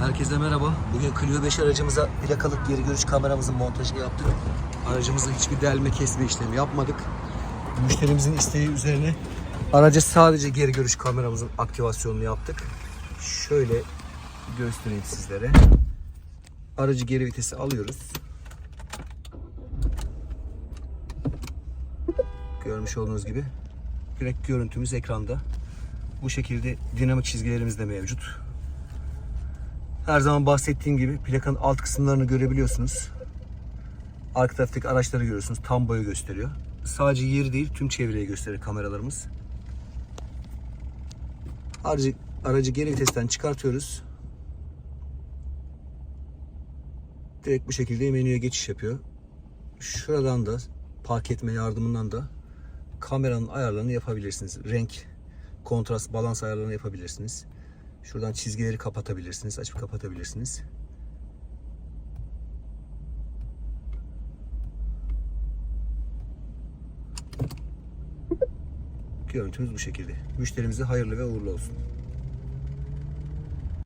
Herkese merhaba. Bugün Clio 5 aracımıza plakalık geri görüş kameramızın montajını yaptık. Aracımızda hiçbir delme kesme işlemi yapmadık. Müşterimizin isteği üzerine araca sadece geri görüş kameramızın aktivasyonunu yaptık. Şöyle göstereyim sizlere. Aracı geri vitesi alıyoruz. Görmüş olduğunuz gibi direkt görüntümüz ekranda. Bu şekilde dinamik çizgilerimiz de mevcut. Her zaman bahsettiğim gibi plakanın alt kısımlarını görebiliyorsunuz. Arka taraftaki araçları görüyorsunuz. Tam boyu gösteriyor. Sadece yeri değil tüm çevreyi gösterir kameralarımız. Aracı, aracı geri vitesten çıkartıyoruz. Direkt bu şekilde menüye geçiş yapıyor. Şuradan da park etme yardımından da kameranın ayarlarını yapabilirsiniz. Renk, kontrast, balans ayarlarını yapabilirsiniz. Şuradan çizgileri kapatabilirsiniz, açıp kapatabilirsiniz. Görüntümüz bu şekilde. Müşterimize hayırlı ve uğurlu olsun.